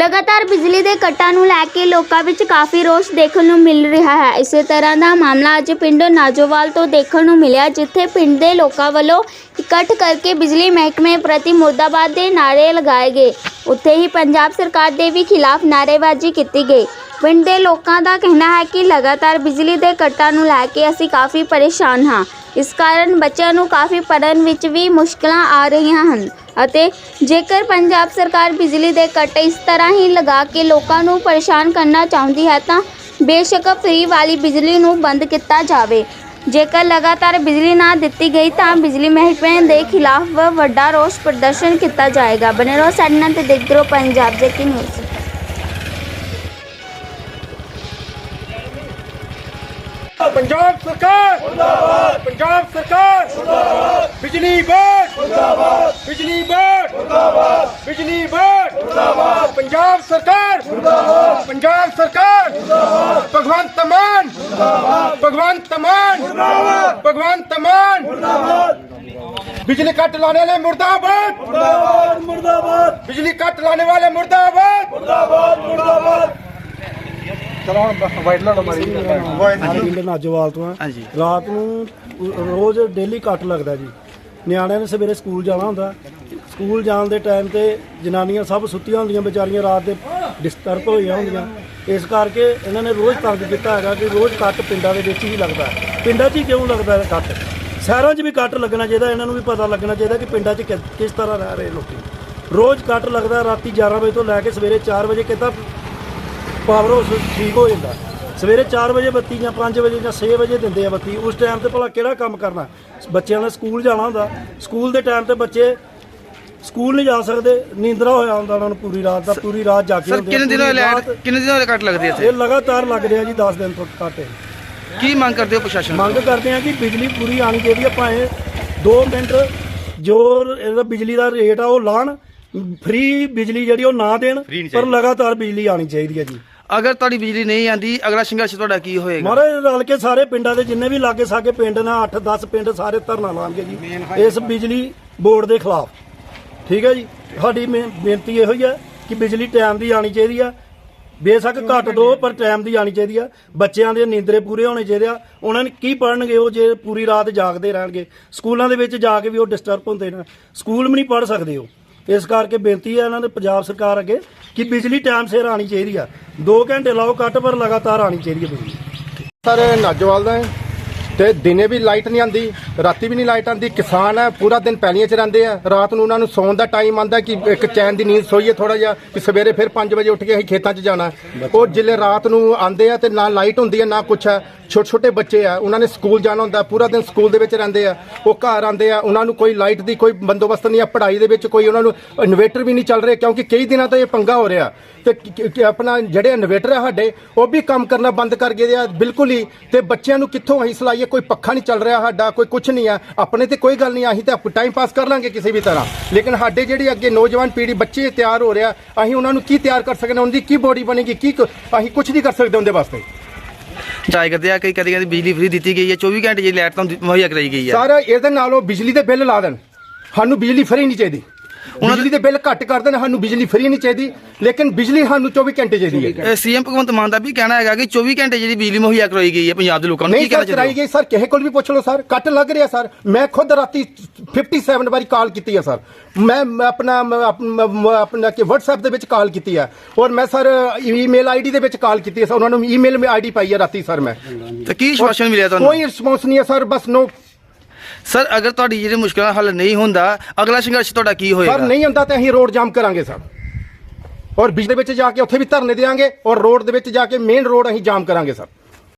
ਲਗਾਤਾਰ ਬਿਜਲੀ ਦੇ ਕੱਟਾਂ ਨੂੰ ਲੈ ਕੇ ਲੋਕਾਂ ਵਿੱਚ ਕਾਫੀ ਰੋਸ ਦੇਖਣ ਨੂੰ ਮਿਲ ਰਿਹਾ ਹੈ। ਇਸੇ ਤਰ੍ਹਾਂ ਦਾ ਮਾਮਲਾ ਅੱਜ ਪਿੰਡ ਨਾਜੋਵਾਲ ਤੋਂ ਦੇਖਣ ਨੂੰ ਮਿਲਿਆ, ਜਿੱਥੇ ਪਿੰਡ ਦੇ ਲੋਕਾਂ ਵੱਲੋਂ ਇਕੱਠ ਕਰਕੇ ਬਿਜਲੀ ਮਹਿਕਮੇ ਪ੍ਰਤੀ ਮੁਰਦਾਬਾਦ ਦੇ ਨਾਅਰੇ ਲਗਾਏ ਗਏ। ਉੱਥੇ ਹੀ ਪੰਜਾਬ ਸਰਕਾਰ ਦੇ ਵੀ ਖਿਲਾਫ ਨਾਅਰੇਬਾਜ਼ੀ ਕੀਤੀ ਗਈ। ਪਿੰਡ ਦੇ ਲੋਕਾਂ ਦਾ ਕਹਿਣਾ ਹੈ ਕਿ ਲਗਾਤਾਰ ਬਿਜਲੀ ਦੇ ਕੱਟਾਂ ਨੂੰ ਲੈ ਕੇ ਅਸੀਂ ਕਾਫੀ ਪਰੇਸ਼ਾਨ ਹਾਂ। ਇਸ ਕਾਰਨ ਬੱਚਿਆਂ ਨੂੰ ਕਾਫੀ ਪੜ੍ਹਨ ਵਿੱਚ ਵੀ ਮੁਸ਼ਕਲਾਂ ਆ ਰਹੀਆਂ ਹਨ ਅਤੇ ਜੇਕਰ ਪੰਜਾਬ ਸਰਕਾਰ ਬਿਜਲੀ ਦੇ ਕੱਟ ਇਸ ਤਰ੍ਹਾਂ ਹੀ ਲਗਾ ਕੇ ਲੋਕਾਂ ਨੂੰ ਪਰੇਸ਼ਾਨ ਕਰਨਾ ਚਾਹੁੰਦੀ ਹੈ ਤਾਂ ਬੇਸ਼ੱਕ ਫ੍ਰੀ ਵਾਲੀ ਬਿਜਲੀ ਨੂੰ ਬੰਦ ਕੀਤਾ ਜਾਵੇ। ਜੇਕਰ ਲਗਾਤਾਰ ਬਿਜਲੀ ਨਾ ਦਿੱਤੀ ਗਈ ਤਾਂ ਬਿਜਲੀ ਮਹਿਕਮੇ ਦੇ ਖਿਲਾਫ ਵੱਡਾ ਰੋਸ ਪ੍ਰਦਰਸ਼ਨ ਕੀਤਾ ਜਾਏਗਾ। ਬਨੇ ਰਹੋ ਸਾਡੇ ਨਾਲ ਤੇ ਦੇਖਦੇ ਰਹੋ ਪੰਜਾਬ ਦੇ ਕੀ ਨਿਊਜ਼। पंजाब सरकार। पंजाब सरकार। बिजली बोर्ड। बिजली बोर्ड। बिजली बोर्ड। पंजाब सरकार। पंजाब सरकार। भगवंत मान। भगवंत मान। भगवंत मान। बिजली कट लाने वाले मुर्दाबाद। मुर्दाबाद। बिजली कट लाने वाले मुर्दाबाद। ਪਿੰਡ ਨਾਜੋਵਾਲ ਤੋਂ ਆ। ਹਾਂਜੀ। ਰਾਤ ਨੂੰ ਰੋਜ਼ ਡੇਲੀ ਕੱਟ ਲੱਗਦਾ ਜੀ। ਨਿਆਣਿਆਂ ਨੇ ਸਵੇਰੇ ਸਕੂਲ ਜਾਣਾ ਹੁੰਦਾ। ਸਕੂਲ ਜਾਣ ਦੇ ਟਾਈਮ ਤੇ ਜਨਾਨੀਆਂ ਸਭ ਸੁੱਤੀਆਂ ਹੁੰਦੀਆਂ ਵਿਚਾਰੀਆਂ ਰਾਤ ਦੇ ਡਿਸਟਰਬ ਹੋਈਆਂ ਹੁੰਦੀਆਂ। ਇਸ ਕਰਕੇ ਇਹਨਾਂ ਨੇ ਰੋਜ਼ ਤੰਗ ਕੀਤਾ ਹੈਗਾ ਕਿ ਰੋਜ਼ ਕੱਟ ਪਿੰਡਾਂ ਦੇ ਵਿੱਚ ਹੀ ਲੱਗਦਾ। ਹੈ। ਪਿੰਡਾਂ 'ਚ ਹੀ ਕਿਉਂ ਲੱਗਦਾ ਹੈ ਕੱਟ? ਸ਼ਹਿਰਾਂ 'ਚ ਵੀ ਕੱਟ ਲੱਗਣਾ ਚਾਹੀਦਾ ਇਹਨਾਂ ਨੂੰ ਵੀ ਪਤਾ ਲੱਗਣਾ ਚਾਹੀਦਾ ਕਿ ਪਿੰਡਾਂ 'ਚ ਕਿ- ਕਿਸ ਤਰ੍ਹਾਂ ਰਹਿ ਰਹੇ ਲੋਕੀ। ਰੋਜ਼ ਕੱਟ ਲੱਗਦਾ ਰਾਤੀ 11 ਵਜੇ ਤੋਂ ਲੈ ਕੇ ਸਵੇਰੇ 4 ਵਜੇ ਕਿੱਦਾਂ ਪਾਵਰ ਹਾਊਸ ਠੀਕ ਹੋ ਜਾਂਦਾ। ਸਵੇਰੇ 4 ਵਜੇ ਬੱਤੀ ਜਾਂ 5 ਵਜੇ ਜਾਂ 6 ਵਜੇ ਦਿੰਦੇ ਆ ਬੱਤੀ। ਉਸ ਟਾਈਮ ਤੇ ਭਲਾ ਕਿਹੜਾ ਕੰਮ ਕਰਨਾ? ਬੱਚਿਆਂ ਨੇ ਸਕੂਲ ਜਾਣਾ ਹੁੰਦਾ। ਸਕੂਲ ਦੇ ਟਾਈਮ ਤੇ ਬੱਚੇ ਸਕੂਲ ਨਹੀਂ ਜਾ ਸਕਦੇ। ਨੀਂਦਰਾ ਹੋਇਆ ਹੁੰਦਾ ਉਹਨਾਂ ਨੂੰ ਪੂਰੀ ਰਾਤ ਦਾ। ਪੂਰੀ ਰਾਤ ਜਾਗੇ ਸਰ ਹੁੰਦੇ ਆ, ਕਿੰਨੇ ਦਿਨ ਲਾਈਟ ਕਿੰਨੇ ਦਿਨ ਹੋਏ ਕੱਟ ਲੱਗਦੀ ਹੈ ਇਹ ਲਗਾਤਾਰ ਲੱਗ ਰਿਹਾ ਜੀ 10 ਦਿਨ ਤੋਂ ਘੱਟ। ਕੀ ਮੰਗ ਕਰਦੇ ਹੋ ਪ੍ਰਸ਼ਾਸਨ? ਮੰਗ ਕਰਦੇ ਆ ਕਿ ਬਿਜਲੀ ਪੂਰੀ ਆਣੀ ਚਾਹੀਦੀ ਆ। ਭਾਵੇਂ 2 ਮਿੰਟ ਜੋ ਇਹਦਾ ਬਿਜਲੀ ਦਾ ਰੇਟ ਆ ਉਹ ਲਾਣ। ਫ੍ਰੀ ਬਿਜਲੀ ਜਿਹੜੀ ਉਹ ਨਾ ਦੇਣ। ਪਰ ਲਗਾਤਾਰ ਬਿਜਲੀ ਆਣੀ ਚਾਹੀਦੀ ਹੈ ਜੀ। ਅਗਰ ਤੁਹਾਡੀ ਬਿਜਲੀ ਨਹੀਂ ਆਂਦੀ ਅਗਲਾ ਸੰਘਰਸ਼ ਤੁਹਾਡਾ ਕੀ ਹੋਏਗਾ? ਮਹਾਰਾਜ ਰਲ ਕੇ ਸਾਰੇ ਪਿੰਡਾਂ ਦੇ ਜਿੰਨੇ ਵੀ ਲਾਗੇ ਸਾਗੇ ਪਿੰਡ ਨੇ 8-10 ਪਿੰਡ ਸਾਰੇ ਧਰਨਾ ਲਾਣਗੇ ਜੀ। ਇਸ ਬਿਜਲੀ ਬੋਰਡ ਦੇ ਖਿਲਾਫ। ਠੀਕ ਹੈ ਜੀ? ਸਾਡੀ ਬੇ- ਬੇਨਤੀ ਇਹੋ ਹੀ ਹੈ ਕਿ ਬਿਜਲੀ ਟਾਈਮ ਦੀ ਆਣੀ ਚਾਹੀਦੀ ਆ। ਬੇਸ਼ੱਕ ਘੱਟ ਦੋ ਪਰ ਟਾਈਮ ਦੀ ਆਣੀ ਚਾਹੀਦੀ ਆ। ਬੱਚਿਆਂ ਦੇ ਨੀਂਦਰੇ ਪੂਰੇ ਹੋਣੇ ਚਾਹੀਦੇ ਆ। ਉਹਨਾਂ ਨੇ ਕੀ ਪੜਨਗੇ ਉਹ ਜੇ ਪੂਰੀ ਰਾਤ ਜਾਗਦੇ ਰਹਿਣਗੇ। ਸਕੂਲਾਂ ਦੇ ਵਿੱਚ ਜਾ ਕੇ ਵੀ ਉਹ ਡਿਸਟਰਬ ਹੁੰਦੇ ਨੇ। ਸਕੂਲ ਵੀ ਨਹੀਂ ਪੜ ਸਕਦੇ ਉਹ। ਇਸ ਕਰਕੇ ਬੇਨਤੀ ਹੈ ਇਹਨਾਂ ਦੇ ਪੰਜਾਬ ਸਰਕਾਰ ਅੱਗੇ ਕਿ ਬਿਜਲੀ ਟਾਈਮ ਸਿਰ ਆਣੀ ਚਾਹੀਦੀ ਆ। 2 ਘੰਟੇ ਲਾਓ ਕੱਟ ਪਰ ਲਗਾਤਾਰ ਆਣੀ ਚਾਹੀਦੀ ਹੈ ਬਿਜਲੀ। ਸਰ ਨਾਜੋਵਾਲ ਦਾ ਹੈ। ਤੇ ਦਿਨੇ ਵੀ ਲਾਈਟ ਨਹੀਂ ਆਂਦੀ ਰਾਤੀ ਵੀ ਨਹੀਂ ਲਾਈਟ ਆਂਦੀ ਕਿਸਾਨ ਹੈ, ਪੂਰਾ ਦਿਨ ਪੈਲੀਆਂ 'ਚ ਰਹਿੰਦੇ ਆ। ਰਾਤ ਨੂੰ ਉਹਨਾਂ ਨੂੰ ਸੌਣ ਦਾ ਟਾਈਮ ਆਂਦਾ ਕਿ ਇੱਕ ਚੈਨ ਦੀ ਨੀਂਦ ਸੋਈਏ ਥੋੜਾ ਜਿਹਾ ਕਿ ਸਵੇਰੇ ਫਿਰ 5 ਵਜੇ ਉੱਠ ਕੇ ਅਸੀਂ ਖੇਤਾਂ 'ਚ ਜਾਣਾ। ਉਹ ਜਿਲੇ ਰਾਤ ਨੂੰ ਆਂਦੇ ਆ ਤੇ ਨਾ ਲਾਈਟ ਹੁੰਦੀ ਹੈ ਨਾ ਕੁਛ ਹੈ ਛੋਟੇ ਛੋਟੇ ਬੱਚੇ ਆ, ਉਹਨਾਂ ਨੇ ਸਕੂਲ ਜਾਣਾ ਹੁੰਦਾ, ਪੂਰਾ ਦਿਨ ਸਕੂਲ ਦੇ ਵਿੱਚ ਰਹਿੰਦੇ ਆ। ਉਹ ਘਰ ਆਂਦੇ ਆ, ਉਹਨਾਂ ਨੂੰ ਕੋਈ ਲਾਈਟ ਦੀ ਕੋਈ ਬੰਦੋਬਸਤ ਨਹੀਂ ਆ, ਪੜ੍ਹਾਈ ਦੇ ਵਿੱਚ ਕੋਈ ਉਹਨਾਂ ਨੂੰ ਇਨਵੇਟਰ ਵੀ ਨਹੀਂ ਚੱਲ ਰਿਹਾ, ਕਿਉਂਕਿ ਕਈ ਦਿਨਾਂ ਤੋਂ ਇਹ ਪੰਗਾ ਹੋ ਰਿਹਾ। ਤੇ ਆਪਣਾ ਜਿਹੜੇ ਇਨਵੇਟਰ ਆ ਸਾਡੇ, ਉਹ ਵੀ ਕੰਮ ਕਰਨਾ ਬੰਦ ਕਰ ਗਏ ਆ, ਬਿਲਕੁਲ ਹੀ। ਤੇ ਬੱਚਿਆਂ ਨੂੰ ਕਿੱਥੋਂ ਅਸੀਂ ਸਲਾਈਏ? ਕੋਈ ਪੱਖਾ ਨਹੀਂ ਚੱਲ ਰਿਹਾ ਸਾਡਾ ਕੋਈ ਕੁਝ ਨਹੀਂ ਆ। ਆਪਣੇ ਤੇ ਕੋਈ ਗੱਲ ਨਹੀਂ ਅਸੀਂ ਤਾਂ ਟਾਈਮ ਪਾਸ ਕਰ ਲਾਂਗੇ ਕਿਸੇ ਵੀ ਤਰ੍ਹਾਂ। ਲੇਕਿਨ ਸਾਡੇ ਜਿਹੜੀ ਅੱਗੇ ਨੌਜਵਾਨ ਪੀੜ੍ਹੀ ਬੱਚੇ ਤਿਆਰ ਹੋ ਰਿਹਾ ਅਸੀਂ ਉਹਨਾਂ ਨੂੰ ਕੀ ਤਿਆਰ ਕਰ ਸਕਦੇ ਹਾਂ? ਉਹਨਾਂ ਦੀ ਕੀ ਬੋਡੀ ਬਣੇਗੀ? ਕੀ ਕ- ਅਸੀਂ ਕੁਝ ਨਹੀਂ ਕਰ ਸਕਦੇ ਉਹਦੇ ਵਾਸਤੇ। ਟਰਾਈ ਕਰਦੇ ਆ ਕਈ ਕਦੀ ਕਦੀ ਬਿਜਲੀ ਫ੍ਰੀ ਦਿੱਤੀ ਗਈ ਹੈ 24 ਘੰਟੇ ਜੇ ਲਾਈਟ ਤੁਹਾਨੂੰ ਮੁਹੱਈਆ ਕਰਾਈ ਗਈ ਹੈ। ਸਰ ਇਹਦੇ ਨਾਲੋਂ ਬਿਜਲੀ ਦੇ ਬਿੱਲ ਲਾ ਦੇਣ। ਸਾਨੂੰ ਬਿਜਲੀ ਫਰੀ ਨਹੀਂ ਚਾਹੀਦੀ। ਬਿਜਲੀ ਦੇ ਬਿੱਲ ਘੱਟ ਕਰ ਦੇਣ ਸਾਨੂੰ ਬਿਜਲੀ ਫਰੀ ਨਹੀਂ ਚਾਹੀਦੀ ਲੇਕਿਨ ਬਿਜਲੀ ਸਾਨੂੰ 24 ਘੰਟੇ ਚਾਹੀਦੀ ਹੈ ਸੀਐਮ ਭਗਵੰਤ ਮਾਨ ਦਾ ਵੀ ਕਹਿਣਾ ਹੈਗਾ ਕਿ 24 ਘੰਟੇ ਜਿਹੜੀ ਬਿਜਲੀ ਮੁਹੱਈਆ ਕਰਾਈ ਗਈ ਹੈ ਪੰਜਾਬ ਦੇ ਲੋਕਾਂ ਨੂੰ ਕੀ ਕਹਿਣਾ ਸਰ ਕਰਾਈ ਚਾਹੀਦਾ ਗਈ ਸਰ ਕਿਸੇ ਕੋਲ ਵੀ ਪੁੱਛ ਲਓ ਸਰ ਕੱਟ ਲੱਗ ਰਿਹਾ ਸਰ। ਮੈਂ ਖੁਦ ਰਾਤੀ 57 ਵਾਰੀ ਕਾਲ ਕੀਤੀ ਹੈ ਸਰ। ਮੈਂ ਆਪਣਾ ਆਪਣਾ ਕਿ WhatsApp ਦੇ ਵਿੱਚ ਕਾਲ ਕੀਤੀ ਹੈ ਔਰ ਮੈਂ ਸਰ ਈਮੇਲ ਆਈਡੀ ਦੇ ਵਿੱਚ ਕਾਲ ਕੀਤੀ ਹੈ ਸਰ। ਉਹਨਾਂ ਨੂੰ ਈਮੇਲ ਆਈਡੀ ਪਾਈ ਹੈ ਰਾਤੀ ਸਰ ਮੈਂ। ਤੇ ਕੀ ਸ਼ਵਾਸ਼ਨ ਮਿਲਿਆ ਤੁਹਾਨੂੰ? ਕੋਈ ਰਿਸਪੌਂਸ ਨਹੀਂ ਹੈ ਸਰ ਬਸ ਨੋ ਸਰ, ਅਗਰ ਤੁਹਾਡੀ ਜਿਹੜੀ ਮੁਸ਼ਕਲਾਂ ਹੱਲ ਨਹੀਂ ਹੁੰਦਾ, ਅਗਲਾ ਸੰਘਰਸ਼ ਤੁਹਾਡਾ ਕੀ ਹੋਏਗਾ? ਸਰ, ਨਹੀਂ ਹੁੰਦਾ ਤਾਂ ਅਸੀਂ ਰੋਡ ਜਾਮ ਕਰਾਂਗੇ, ਸਰ। ਔਰ ਬਿਜਲੀ ਦੇ ਵਿੱਚ ਜਾ ਕੇ ਉੱਥੇ ਵੀ ਧਰਨੇ ਦੇਵਾਂਗੇ, ਔਰ ਰੋਡ ਦੇ ਵਿੱਚ ਜਾ ਕੇ ਮੇਨ ਰੋਡ ਅਸੀਂ ਜਾਮ ਕਰਾਂਗੇ, ਸਰ।